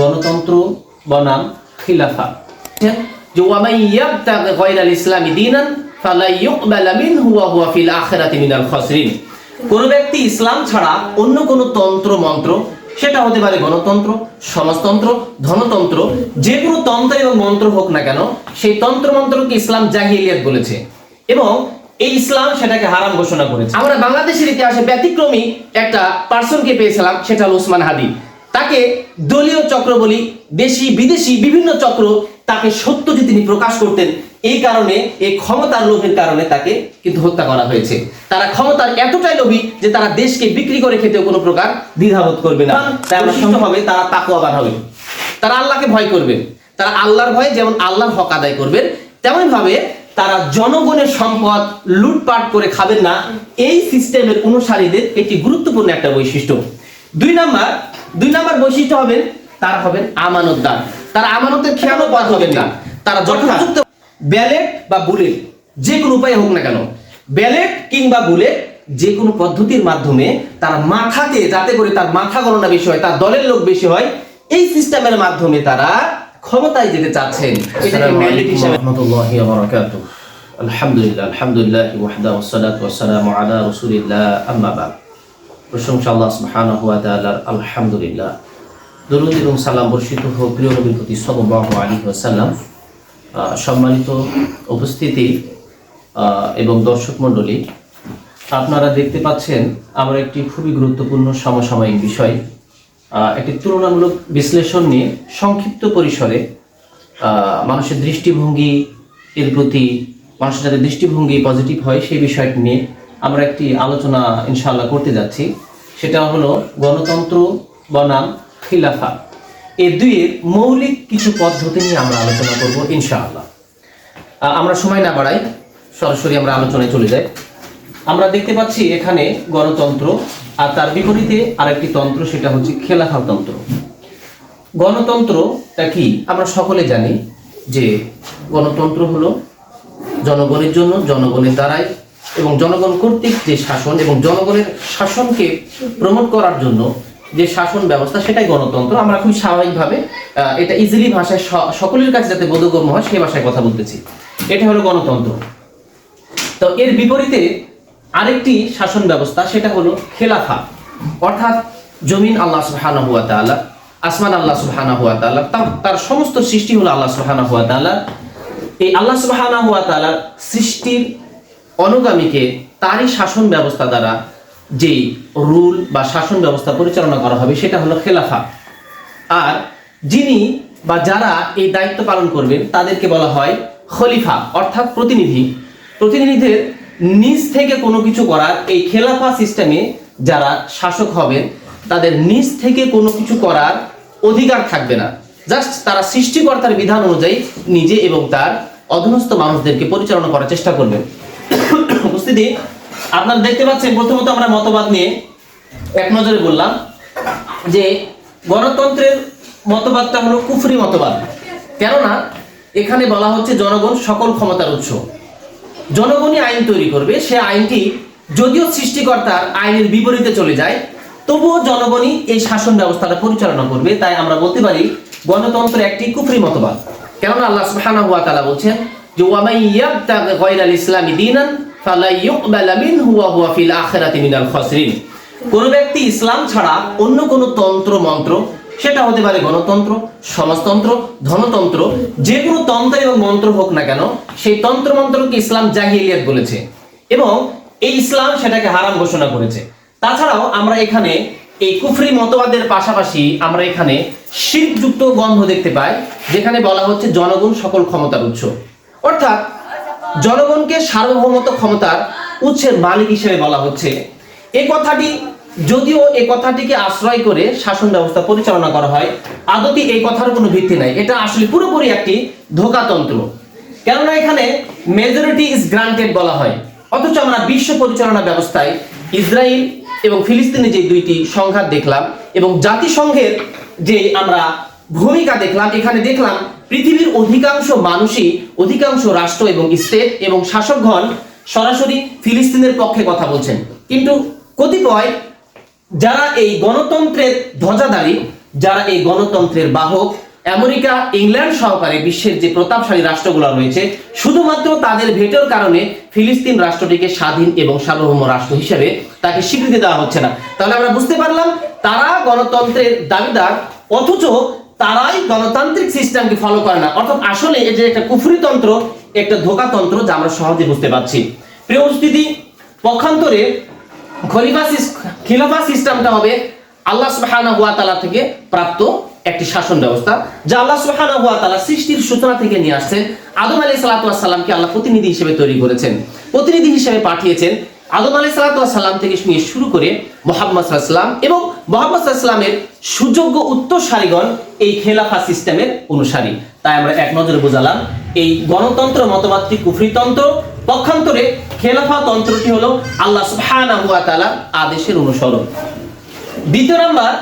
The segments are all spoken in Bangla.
গণতন্ত্র বনাম খিলাফা। যে ওয়ামাই ইয়াবতাগি গায়রাল ইসলামি দীনান ফালা ইউকবালা মিনহু ওয়া হুয়া ফিল আখিরাতি মিনাল খাসিরিন। কোন ব্যক্তি ইসলাম ছাড়া অন্য কোন তন্ত্র, মন্ত্র, সেটা হতে পারে গণতন্ত্র, সমাজতন্ত্র, ধনতন্ত্র, যে কোনো তন্ত্র এবং মন্ত্র হোক না কেন, সেই তন্ত্র, মন্ত্রকে ইসলাম জাহিলিয়াত বলেছে এবং এই ইসলাম সেটাকে হারাম ঘোষণা করেছে। আমরা বাংলাদেশের ইতিহাসে ব্যতিক্রমী একটা পার্সনকে পেয়েছিলাম, সেটা হলো উসমান হাদি। তাকে দলীয় চক্র বলি দেশি বিদেশি বিভিন্ন চক্র তাকে সত্য যে তিনি প্রকাশ করতেন। এই কারণে এই ক্ষমতার লোভের কারণে তাকে কিন্তু হত্যা করা হয়েছে। তারা ক্ষমতার এতটাই লোভী যে তারা দেশকে বিক্রি করে খেতেও কোনো প্রকার দ্বিধাবোধ করবে না। তারা আমরা হবে তারা তাকুয়াবান হবে। তারা আল্লাহকে ভয় করবেন তারা আল্লাহর ভয়ে যেমন আল্লাহর হক আদায় করবেন তেমন ভাবে তারা জনগণের সম্পদ লুটপাট করে খাবেন না। এই সিস্টেমের অনুসারীদের একটি গুরুত্বপূর্ণ একটা বৈশিষ্ট্য। দুই নাম্বার দুই নাম্বার বৈশিষ্ট্য হবে তারা হবেন আমানতদার। তারা আমানতের খেয়ালও পার হবেন না। তারা যথাযথ ব্যালেট বা বুলেট যে কোনো উপায়ে হোক না কেন ব্যালেট কিংবা বুলেট যে কোনো পদ্ধতির মাধ্যমে তার মাথাকে যাতে করে তার মাথা গণনা বেশি হয় তার দলের লোক বেশি হয় এই সিস্টেমের মাধ্যমে তারা ক্ষমতায় যেতে চাচ্ছেন। আলহামদুলিল্লাহ আলহামদুলিল্লাহ ওয়াহদা ওয়াসসালাতু ওয়াসসালামু আলা রাসূলিল্লাহ আম্মা বাদ। প্রশংসা আল্লাহ তাআলার আলহামদুলিল্লাহ। দরুদ এবং সালাম বর্ষিত হোক প্রিয় নবীর প্রতি ওয়াসাল্লাম। সম্মানিত উপস্থিতি এবং দর্শক মণ্ডলী, আপনারা দেখতে পাচ্ছেন আমরা একটি খুবই গুরুত্বপূর্ণ সমসাময়িক বিষয় একটি তুলনামূলক বিশ্লেষণ নিয়ে সংক্ষিপ্ত পরিসরে মানুষের দৃষ্টিভঙ্গি এর প্রতি, মানুষের যাতে দৃষ্টিভঙ্গি পজিটিভ হয় সেই বিষয়টি নিয়ে আমরা একটি আলোচনা ইনশাল্লাহ করতে যাচ্ছি। সেটা হলো গণতন্ত্র বনাম খিলাফা। এই দুইয়ের মৌলিক কিছু পদ্ধতি নিয়ে আমরা আলোচনা করব ইনশাআল্লাহ। আমরা সময় না বাড়াই, সরাসরি আমরা আলোচনায় চলে যাই। আমরা দেখতে পাচ্ছি এখানে গণতন্ত্র, আর তার বিপরীতে আরেকটি তন্ত্র, সেটা হচ্ছে খেলাফা তন্ত্র। গণতন্ত্রটা কি? আমরা সকলে জানি যে গণতন্ত্র হলো জনগণের জন্য, জনগণের দ্বারাই এবং জনগণ কর্তৃক যে শাসন এবং জনগণের শাসনকে প্রমোট করার জন্য যে শাসন ব্যবস্থা, সেটাই গণতন্ত্র। আমরা খুব স্বাভাবিকভাবে এটা ইজিলি ভাষায় সকলের কাছে যাতে বোধগম্য হয়, সেই ভাষায় কথা বলতেছি। এটা হলো গণতন্ত্র। তো এর বিপরীতে আরেকটি শাসন ব্যবস্থা, সেটা হলো খেলাফা। অর্থাৎ জমিন আল্লাহ সুবহানাহু ওয়া তাআলা, আসমান আল্লাহ সুবহানাহু ওয়া তাআলা তার- সমস্ত সৃষ্টি হলো আল্লাহ সুবহানাহু হুয়া তাআলা। এই আল্লাহ সুবহানাহু ওয়া তাআলার সৃষ্টির অনুগামীকে তারই শাসন ব্যবস্থা দ্বারা যেই রুল বা শাসন ব্যবস্থা পরিচালনা করা হবে সেটা হলো খেলাফা। আর যিনি বা যারা এই দায়িত্ব পালন করবেন তাদেরকে বলা হয় খলিফা অর্থাৎ প্রতিনিধি। প্রতিনিধিদের নিজ থেকে কোনো কিছু করার এই খেলাফা সিস্টেমে যারা শাসক হবেন তাদের নিজ থেকে কোনো কিছু করার অধিকার থাকবে না। জাস্ট তারা সৃষ্টিকর্তার বিধান অনুযায়ী নিজে এবং তার অধীনস্থ মানুষদেরকে পরিচালনা করার চেষ্টা করবেন উপস্থিতি। আপনারা দেখতে পাচ্ছেন, প্রথমত আমরা মতবাদ নিয়ে এক নজরে বললাম যে গণতন্ত্রের মতবাদটা হলো কুফরি মতবাদ। কেননা এখানে বলা হচ্ছে জনগণ সকল ক্ষমতার উৎস। জনগণই আইন তৈরি করবে, সে আইনটি যদিও সৃষ্টিকর্তার আইনের বিপরীতে চলে যায়, তবুও জনগণই এই শাসন ব্যবস্থাটা পরিচালনা করবে, তাই আমরা বলতে পারি গণতন্ত্র একটি কুফরি মতবাদ। কেননা আল্লাহ সুবহানাহু ওয়া তাআলা বলছেন যে ওয়ামাই ইয়াবতাগি গায়রাল ইসলামি দীনান কোন ব্যক্তি ইসলাম ছাড়া অন্য কোন তন্ত্র মন্ত্র, সেটা হতে পারে গণতন্ত্র, সমাজতন্ত্র, ধনতন্ত্র, যে কোনো তন্ত্র এবং মন্ত্র হোক না কেন, সেই তন্ত্র মন্ত্রকে ইসলাম জাহিলিয়াত বলেছে এবং এই ইসলাম সেটাকে হারাম ঘোষণা করেছে। তাছাড়াও আমরা এখানে এই কুফরি মতবাদের পাশাপাশি আমরা এখানে শিরযুক্ত গন্ধ দেখতে পাই, যেখানে বলা হচ্ছে জনগণ সকল ক্ষমতার উৎস। অর্থাৎ জনগণকে সার্বভৌমত্ব ক্ষমতার উৎসের মালিক হিসেবে বলা হচ্ছে। এ কথাটি, যদিও এ কথাটিকে আশ্রয় করে শাসন ব্যবস্থা পরিচালনা করা হয়, আদতে এই কথার কোনো ভিত্তি নাই। এটা আসলে পুরোপুরি একটি ধোকাতন্ত্র। কেননা এখানে মেজরিটি ইজ গ্রান্টেড বলা হয়। অথচ আমরা বিশ্ব পরিচালনা ব্যবস্থায় ইসরায়েল এবং ফিলিস্তিনে যে দুইটি সংঘাত দেখলাম এবং জাতিসংঘের যে আমরা ভূমিকা দেখলাম, এখানে দেখলাম পৃথিবীর অধিকাংশ মানুষই অধিকাংশ রাষ্ট্র এবং স্টেট এবং শাসকগণ সরাসরি ফিলিস্তিনের পক্ষে কথা বলছেন। কিন্তু কতিপয় যারা এই গণতন্ত্রের ধ্বজাধারী, যারা এই গণতন্ত্রের বাহক, আমেরিকা, ইংল্যান্ড সহকারে বিশ্বের যে প্রতাপশালী রাষ্ট্রগুলো রয়েছে, শুধুমাত্র তাদের ভেটোর কারণে ফিলিস্তিন রাষ্ট্রটিকে স্বাধীন এবং সার্বভৌম রাষ্ট্র হিসেবে তাকে স্বীকৃতি দেওয়া হচ্ছে না। তাহলে আমরা বুঝতে পারলাম, তারা গণতন্ত্রের দাবিদার, অথচ তারাই গণতান্ত্রিক সিস্টেমকে ফলো করে না। অর্থাৎ আসলে এই যে একটা কুফরিতন্ত্র একটা ধোকাতন্ত্র যা আমরা সহজে বুঝতে পারছি। প্রিয় উপস্থিতি, পক্ষান্তরে খলিফা খিলাফা সিস্টেমটা হবে আল্লাহ সুবহানাহু ওয়া তাআলা থেকে প্রাপ্ত একটি শাসন ব্যবস্থা, যা আল্লাহ সুবহানাহু ওয়া তাআলা সৃষ্টির সূচনা থেকে নিয়ে আসছেন। আদম আলাইহিস সালাতু ওয়াস সালামকে আল্লাহ প্রতিনিধি হিসেবে তৈরি করেছেন। প্রতিনিধি হিসেবে পাঠিয়েছেন আদম আলাইহিস সালাতু ওয়াস সালাম থেকে নিয়ে শুরু করে মোহাম্মদ সাল্লাম এবং মোহাম্মদ সাল্লামের সুযোগ্য উত্তরসারীগণ এই খেলাফা সিস্টেমের অনুসারী। তাই আমরা এক নজরে বোঝালাম, এই গণতন্ত্র মতবাদটি কুফরিতন্ত্র পক্ষান্তরে খেলাফা তন্ত্রটি হলো আল্লাহ তাআলার আদেশের অনুসরণ। দ্বিতীয় নাম্বার,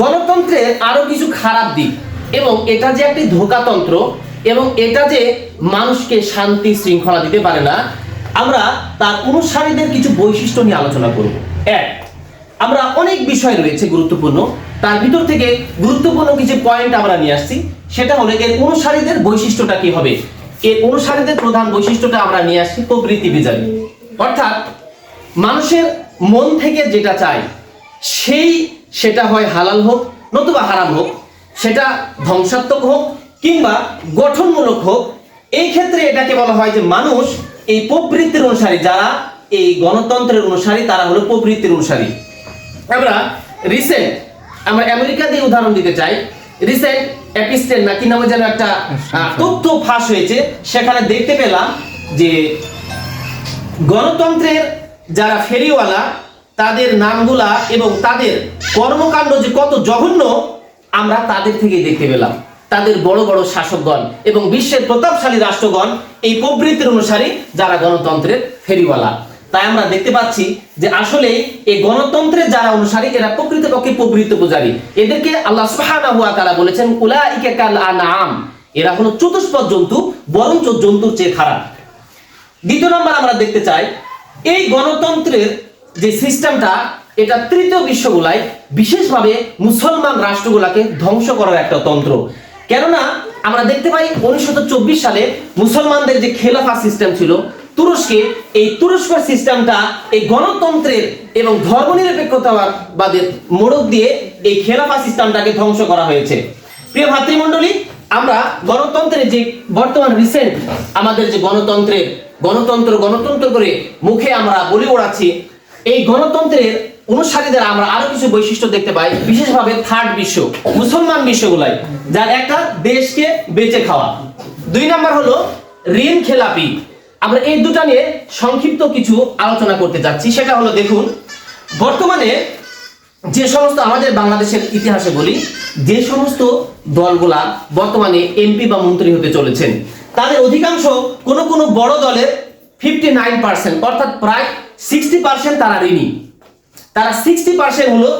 গণতন্ত্রের আরও কিছু খারাপ দিক এবং এটা যে একটি ধোকাতন্ত্র এবং এটা যে মানুষকে শান্তি শৃঙ্খলা দিতে পারে না আমরা তার অনুসারীদের কিছু বৈশিষ্ট্য নিয়ে আলোচনা করব। এক, আমরা অনেক বিষয় রয়েছে গুরুত্বপূর্ণ। তার ভিতর থেকে গুরুত্বপূর্ণ কিছু পয়েন্ট আমরা নিয়ে আসছি। সেটা হলো এর অনুসারীদের বৈশিষ্ট্যটা কি হবে? এর অনুসারীদের প্রধান বৈশিষ্ট্যটা আমরা নিয়ে আসছি প্রবৃত্তি বিজয় অর্থাৎ মানুষের মন থেকে যেটা চায়, সেই সেটা হয় হালাল হোক, নতুবা হারাম হোক, সেটা ধ্বংসাত্মক হোক কিংবা গঠনমূলক হোক, এই ক্ষেত্রে এটাকে বলা হয় যে মানুষ এই প্রবৃত্তির অনুসারী যারা এই গণতন্ত্রের অনুসারী তারা হলো প্রবৃত্তির অনুসারী। আমরা রিসেন্ট আমরা আমেরিকা দিয়ে উদাহরণ দিতে চাই। রিসেন্ট অ্যাপিস্টেন না কি নামে যেন একটা তথ্য ফাঁস হয়েছে। সেখানে দেখতে পেলাম যে গণতন্ত্রের যারা ফেরিওয়ালা তাদের নামগুলা এবং তাদের কর্মকাণ্ড যে কত জঘন্য আমরা তাদের থেকেই দেখতে পেলাম। তাদের বড় বড় শাসকগণ এবং বিশ্বের প্রতাপশালী রাষ্ট্রগণ এই প্রবৃত্তির অনুসারী যারা গণতন্ত্রের ফেরিওয়ালা। তাই আমরা দেখতে পাচ্ছি যে আসলে এই গণতন্ত্রের যারা অনুসারী, এরা প্রকৃতপক্ষে প্রবৃত্ত পূজারী। এদেরকে আল্লাহ সুবহানাহু ওয়া তাআলা বলেছেন, উলাইকা কাল আনআম। এরা হলো চতুষ্পদ জন্তু বরঞ্চ জন্তুর চেয়ে খারাপ। দ্বিতীয় নম্বর আমরা দেখতে চাই, এই গণতন্ত্রের যে সিস্টেমটা, এটা তৃতীয় বিশ্বগুলায় বিশেষভাবে মুসলমান রাষ্ট্রগুলাকে ধ্বংস করার একটা তন্ত্র। কেননা আমরা দেখতে পাই উনিশশো চব্বিশ সালে মুসলমানদের যে খেলাফা সিস্টেম ছিল, তুরস্কে এই তুরস্ক সিস্টেমটা এই গণতন্ত্রের এবং ধর্মনিরপেক্ষতাবাদের মোড়ক দিয়ে এই খেলাফা সিস্টেমটাকে ধ্বংস করা হয়েছে। প্রিয় ভাতৃমণ্ডলী, আমরা গণতন্ত্রের যে বর্তমান রিসেন্ট আমাদের যে গণতন্ত্রের, গণতন্ত্র গণতন্ত্র করে মুখে আমরা বলি ওড়াচ্ছি, এই গণতন্ত্রের অনুসারীদের আমরা আরও কিছু বৈশিষ্ট্য দেখতে পাই, বিশেষভাবে থার্ড বিশ্ব, মুসলমান বিশ্বগুলাই, যার একটা দেশকে বেঁচে খাওয়া। দুই নাম্বার হলো ঋণ খেলাপি। আমরা এই দুটা নিয়ে সংক্ষিপ্ত কিছু আলোচনা করতে যাচ্ছি। সেটা হলো দেখুন, বর্তমানে যে সমস্ত আমাদের বাংলাদেশের ইতিহাসে বলি, যে সমস্ত দলগুলা বর্তমানে এমপি বা মন্ত্রী হতে চলেছেন, তাদের অধিকাংশ কোনো কোনো বড় দলের ফিফটি নাইন পার্সেন্ট অর্থাৎ প্রায় সিক্সটি পার্সেন্ট তারা ঋণী। তারা সিক্সটি পার্সেন্ট হলো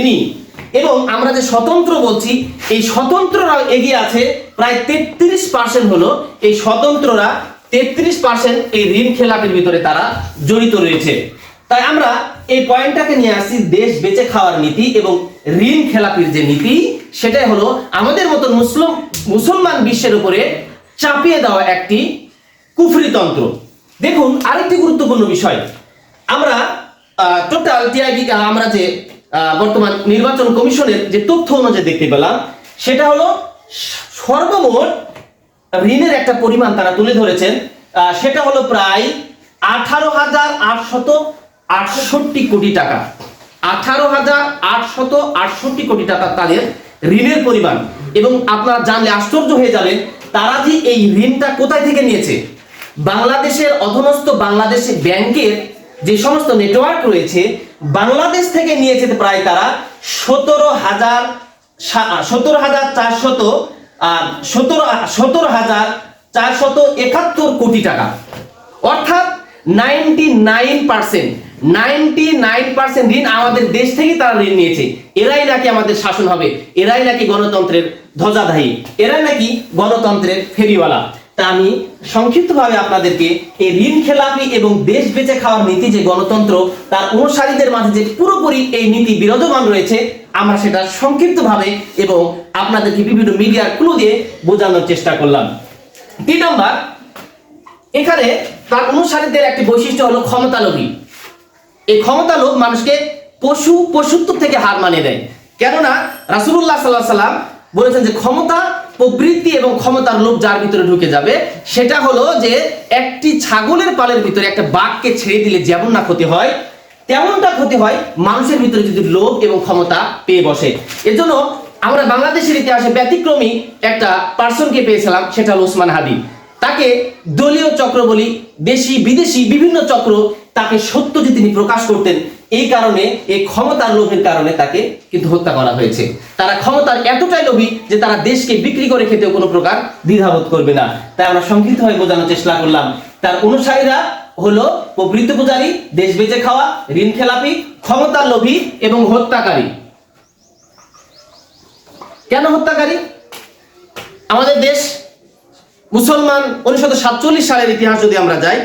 ঋণী। এবং আমরা যে স্বতন্ত্র বলছি, এই স্বতন্ত্ররা এগিয়ে আছে প্রায় তেত্রিশ পার্সেন্ট হলো এই স্বতন্ত্ররা তেত্রিশ পার্সেন্ট এই ঋণ খেলাপের ভিতরে তারা জড়িত রয়েছে। তাই আমরা এই পয়েন্টটাকে নিয়ে আসছি দেশ বেঁচে খাওয়ার নীতি এবং ঋণ খেলাপির যে নীতি, সেটাই হলো আমাদের মতন মুসলিম, মুসলমান বিশ্বের উপরে চাপিয়ে দেওয়া একটি কুফরিতন্ত্র দেখুন, আরেকটি গুরুত্বপূর্ণ বিষয়। আমরা টোটাল টিআইবি আমরা যে বর্তমান নির্বাচন কমিশনের যে তথ্য অনুযায়ী দেখতে পেলাম, সেটা হলো সর্বমোট ঋণের একটা পরিমাণ তারা তুলে ধরেছেন সেটা হলো প্রায় আঠারো হাজার আটশত আটষট্টি কোটি টাকা। আঠারো হাজার আটশত আটষট্টি কোটি টাকা তাদের ঋণের পরিমাণ। এবং আপনারা জানলে আশ্চর্য হয়ে যাবেন, তারা যে এই ঋণটা কোথায় থেকে নিয়েছে? বাংলাদেশের অধনস্থ বাংলাদেশে ব্যাংকের যে সমস্ত নেটওয়ার্ক রয়েছে, বাংলাদেশ থেকে নিয়েছে প্রায় তারা সতেরো হাজার সতেরো হাজার চারশত, আর সতেরো সতেরো হাজার চারশত একাত্তর কোটি টাকা। অর্থাৎ ninety nine percent ninety nine percent ঋণ আমাদের দেশ থেকেই তারা ঋণ নিয়েছে। এরাই নাকি আমাদের শাসন হবে, এরাই নাকি গণতন্ত্রের ধ্বজাধাহী এরাই নাকি গণতন্ত্রের ফেরিওয়ালা। তা আমি সংক্ষিপ্তভাবে আপনাদেরকে এই ঋণ খেলাপি এবং দেশ বেঁচে খাওয়ার নীতি যে গণতন্ত্র, তার অনুসারীদের মাঝে যে পুরোপুরি এই নীতি বিরাজমান রয়েছে, আমরা সেটা সংক্ষিপ্তভাবে এবং আপনাদেরকে বিভিন্ন মিডিয়ার ক্লু দিয়ে বোঝানোর চেষ্টা করলাম। তিন নম্বর, এখানে তার অনুসারীদের একটি বৈশিষ্ট্য হলো ক্ষমতালোভী এই ক্ষমতা লোভ মানুষকে পশু পশুত্ব থেকে হার মানিয়ে দেয়। কেননা রাসুলুল্লাহ সাল্লাহ সাল্লাম বলেছেন যে ক্ষমতা প্রবৃত্তি এবং ক্ষমতার লোভ যার ভিতরে ঢুকে যাবে, সেটা হলো যে একটি ছাগলের পালের ভিতরে একটা বাঘকে ছেড়ে দিলে যেমন না ক্ষতি হয়, তেমনটা ক্ষতি হয় মানুষের ভিতরে যদি লোভ এবং ক্ষমতা পেয়ে বসে। এজন্য আমরা বাংলাদেশের ইতিহাসে ব্যতিক্রমী একটা পার্সনকে পেয়েছিলাম, সেটা হলো ওসমান হাদি। তাকে দলীয় চক্র বলি দেশি বিদেশি বিভিন্ন চক্র তাকে সত্য যে তিনি প্রকাশ করতেন। এই কারণে, এই ক্ষমতার লোভের কারণে তাকে কিন্তু হত্যা করা হয়েছে। তারা ক্ষমতার এতটাই লোভী যে তারা দেশকে বিক্রি করে খেতেও কোনো প্রকার দ্বিধাবোধ করবে না। তাই আমরা সংক্ষিপ্তভাবে বোঝানোর চেষ্টা করলাম। তার অনুসারীরা হলো প্রবৃত্ত পূজারী, দেশ বেঁচে খাওয়া, ঋণ খেলাপি, ক্ষমতার লোভী এবং হত্যাকারী। কেন হত্যাকারী? আমাদের দেশ মুসলমান উনিশশো সাতচল্লিশ সালের ইতিহাস যদি আমরা যাই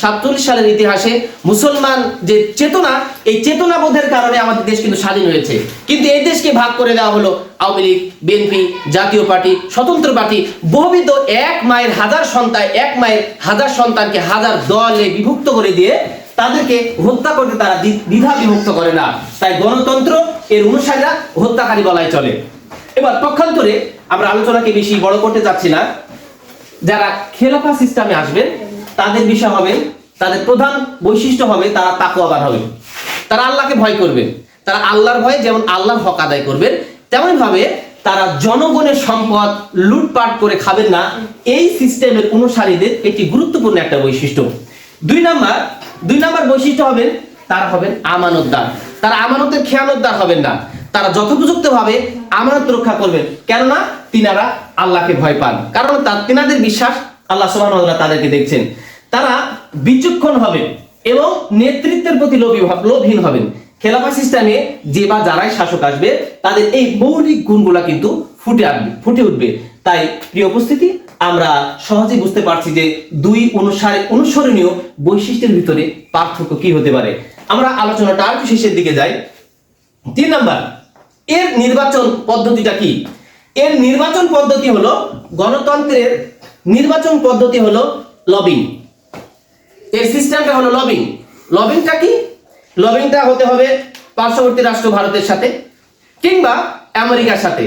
সাতচল্লিশ সালের ইতিহাসে মুসলমান যে চেতনা, এই চেতনাবোধের কারণে আমাদের দেশ কিন্তু স্বাধীন হয়েছে। কিন্তু এই দেশকে ভাগ করে দেওয়া হলো আওয়ামী লীগ, বিএনপি, জাতীয় পার্টি, স্বতন্ত্র পার্টি। বহুবিধ এক মায়ের হাজার সন্তান, এক মায়ের হাজার সন্তানকে হাজার দলে বিভক্ত করে দিয়ে তাদেরকে হত্যা করতে তারা দ্বি- দ্বিধা বিভক্ত করে না। তাই গণতন্ত্র এর অনুসারীরা হত্যাকারী বলাই চলে। এবার পক্ষান্তরে আমরা আলোচনাকে বেশি বড় করতে যাচ্ছি না। যারা খেলাফা সিস্টেমে আসবেন তাদের বিষয় হবে, তাদের প্রধান বৈশিষ্ট্য হবে তারা তাকুয়াবান হবে। তারা আল্লাহকে ভয় করবে। তারা আল্লাহর ভয়ে যেমন আল্লাহর হক আদায় করবেন তেমন ভাবে তারা জনগণের সম্পদ লুটপাট করে খাবেন না। এই সিস্টেমের অনুসারীদের একটি গুরুত্বপূর্ণ একটা বৈশিষ্ট্য। দুই নাম্বার দুই নাম্বার বৈশিষ্ট্য হবেন, তারা হবেন আমানতদার। তারা আমানতের খেয়ানতদার হবেন না। তারা যথোপযুক্ত ভাবে আমানত রক্ষা করবেন। কেননা তিনারা আল্লাহকে ভয় পান। কারণ তা- তিনাদের বিশ্বাস আল্লাহ সুবহানাহু তাদেরকে দেখছেন। তারা বিচক্ষণ হবেন এবং নেতৃত্বের প্রতি লোভী লোভহীন হবেন। খেলাফা সিস্টেমে যে বা যারাই শাসক আসবে, তাদের এই মৌলিক গুণগুলা কিন্তু ফুটে আসবে ফুটে উঠবে। তাই প্রিয় উপস্থিতি, আমরা সহজেই বুঝতে পারছি যে দুই অনুসারে অনুসরণীয় বৈশিষ্ট্যের ভিতরে পার্থক্য কি হতে পারে। আমরা আলোচনাটা আর শেষের দিকে যাই। তিন নাম্বার, এর নির্বাচন পদ্ধতিটা কি? এর নির্বাচন পদ্ধতি হলো গণতন্ত্রের নির্বাচন পদ্ধতি হলো লবিং এর সিস্টেমটা হলো লবিং লবিংটা কি? লবিংটা হতে হবে পার্শ্ববর্তী রাষ্ট্র ভারতের সাথে কিংবা আমেরিকার সাথে।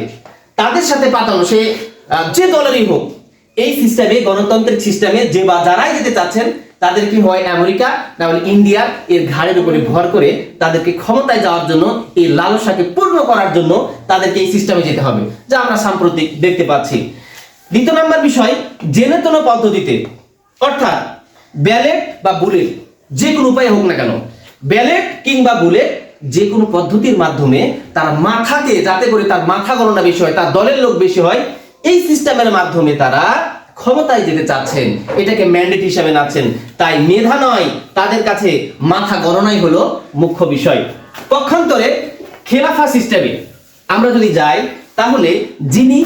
তাদের সাথে পাঠানো সে যে দলেরই হোক, এই সিস্টেমে গণতান্ত্রিক সিস্টেমে যে বা যারাই যেতে চাচ্ছেন, তাদের কি হয় আমেরিকা, না হলে ইন্ডিয়া, এর ঘাড়ের উপরে ভর করে তাদেরকে ক্ষমতায় যাওয়ার জন্য, এই লালসাকে পূর্ণ করার জন্য তাদেরকে এই সিস্টেমে যেতে হবে, যা আমরা সাম্প্রতিক দেখতে পাচ্ছি। দ্বিতীয় নম্বর বিষয়, জেনে জেনেতন পদ্ধতিতে অর্থাৎ ব্যালেট বা বুলেট যে কোনো উপায়ে হোক না কেন ব্যালেট কিংবা বুলেট যে কোনো পদ্ধতির মাধ্যমে তার মাথাকে, যাতে করে তার মাথা গণনা বেশি হয়, তার দলের লোক বেশি হয়, এই সিস্টেমের মাধ্যমে তারা ক্ষমতায় যেতে চাচ্ছেন। এটাকে ম্যান্ডেট হিসাবে নাচ্ছেন। তাই মেধা নয়, তাদের কাছে মাথা গণনাই হলো মুখ্য বিষয়। পক্ষান্তরে খেলাফা সিস্টেমে আমরা যদি যাই, তাহলে যিনি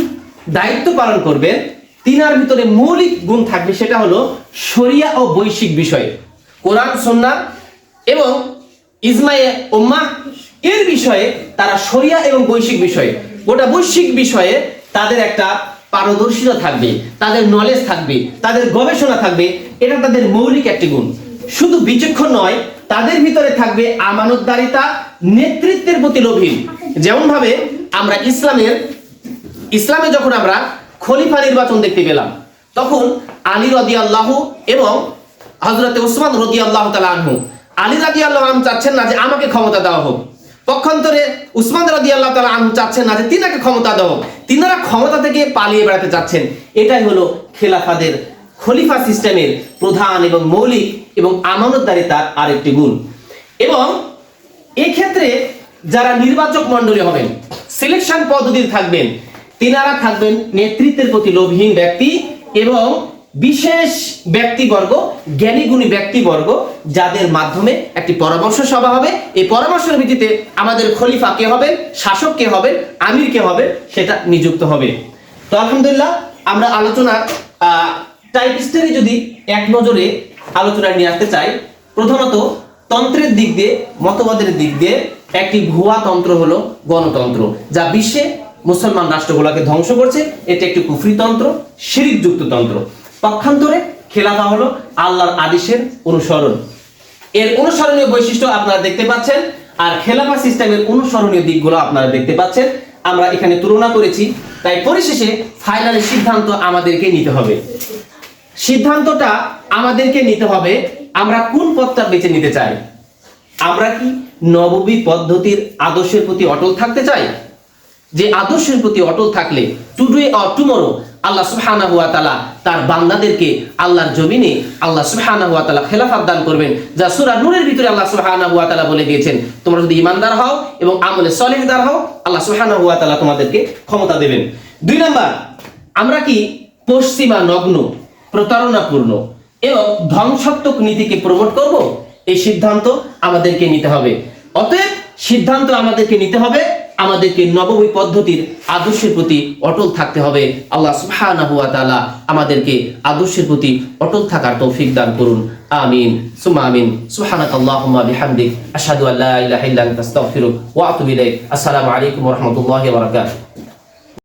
দায়িত্ব পালন করবেন তিনার ভিতরে মৌলিক গুণ থাকবে সেটা হলো শরিয়া ও বৈশ্বিক বিষয়ে। কোরআন সন্না এবং ইসমায়ে ওম্মা এর বিষয়ে তারা শরিয়া এবং বৈশ্বিক বিষয়ে। গোটা বৈশ্বিক বিষয়ে তাদের একটা পারদর্শিতা থাকবে, তাদের নলেজ থাকবে, তাদের গবেষণা থাকবে, এটা তাদের মৌলিক একটি গুণ। শুধু বিচক্ষণ নয়, তাদের ভিতরে থাকবে আমানতদারিতা, নেতৃত্বের প্রতি লোভীন যেমন ভাবে আমরা ইসলামের ইসলামে যখন আমরা খলিফা নির্বাচন দেখতে পেলাম, তখন আলী রদি আল্লাহ এবং হজরতে ওসমান রদি আল্লাহ তালা আনহু। আলী রাদি আল্লাহ চাচ্ছেন না যে আমাকে ক্ষমতা দেওয়া হোক। পক্ষান্তরে উসমান রাদি আল্লাহ তালা আনহু চাচ্ছেন না যে তিনাকে ক্ষমতা দেওয়া হোক। তিনারা ক্ষমতা থেকে পালিয়ে বেড়াতে চাচ্ছেন। এটাই হলো খেলাফাদের খলিফা সিস্টেমের প্রধান এবং মৌলিক এবং আমানতদারিতার আরেকটি গুণ। এবং এক্ষেত্রে যারা নির্বাচক মণ্ডলী হবেন সিলেকশন পদ্ধতিতে থাকবেন তিনারা থাকবেন নেতৃত্বের প্রতি লোভহীন ব্যক্তি এবং বিশেষ ব্যক্তিবর্গ জ্ঞানী গুণী ব্যক্তিবর্গ, যাদের মাধ্যমে একটি পরামর্শ সভা হবে। এই পরামর্শের ভিত্তিতে আমাদের খলিফা কে হবে শাসক কে হবে আমির কে হবে সেটা নিযুক্ত হবে। তো আলহামদুলিল্লাহ, আমরা আলোচনার টাইপ স্টাডি যদি এক নজরে আলোচনায় নিয়ে আসতে চাই, প্রধানত তন্ত্রের দিক দিয়ে, মতবাদের দিক দিয়ে একটি ভুয়া তন্ত্র হলো গণতন্ত্র, যা বিশ্বে মুসলমান রাষ্ট্রগুলোকে ধ্বংস করছে, এটা একটি কুফরি তন্ত্র, শিরিকযুক্ত তন্ত্র। পক্ষান্তরে খেলাফা হলো আল্লাহর আদেশের অনুসরণ। এর অনুসরণীয় বৈশিষ্ট্য আপনারা দেখতে পাচ্ছেন, আর খেলাফা সিস্টেমের অনুসরণীয় দিকগুলো আপনারা দেখতে পাচ্ছেন। আমরা এখানে তুলনা করেছি, তাই পরিশেষে ফাইনালি সিদ্ধান্ত আমাদেরকে নিতে হবে। সিদ্ধান্তটা আমাদেরকে নিতে হবে, আমরা কোন পথটা বেছে নিতে চাই? আমরা কি নববী পদ্ধতির আদর্শের প্রতি অটল থাকতে চাই? যে আদর্শের প্রতি অটল থাকলে টুডে অর টুমোরো আল্লাহ সুবহানাহু ওয়া তাআলা তার বান্দাদেরকে আল্লাহর জমিনে আল্লাহ সুবহানাহু ওয়া তাআলা খেলাফত দান করবেন, যা সূরা নূরের ভিতরে আল্লাহ সুবহানাহু ওয়া তাআলা বলে দিয়েছেন। তোমরা যদি ঈমানদার হও এবং আমলে সলিহদার হও, আল্লাহ সুবহানাহু ওয়া তাআলা তোমাদেরকে ক্ষমতা দেবেন। দুই নাম্বার, আমরা কি পশ্চিমা নগ্ন, প্রতারণাপূর্ণ এবং ধ্বংসাত্মক নীতিকে প্রমোট করব? এই সিদ্ধান্ত আমাদেরকে নিতে হবে। অতএব সিদ্ধান্ত আমাদেরকে নিতে হবে আমাদেরকে নবমী পদ্ধতির আদর্শের প্রতি অটল থাকতে হবে। আল্লাহ সুবহানাহু ওয়া তাআলা আমাদেরকে আদর্শের প্রতি অটল থাকার তৌফিক দান করুন। আমিন। সুমা আমিন। সুবহানাকাল্লাহুম্মা বিহামদিক। আশহাদু আল্লা ইলাহা ইল্লা আনতা, আস্তাগফিরুক ওয়া আতুবু ইলাইক। আসসালামু আলাইকুম ওয়া রাহমাতুল্লাহি ওয়া বারাকাতুহু।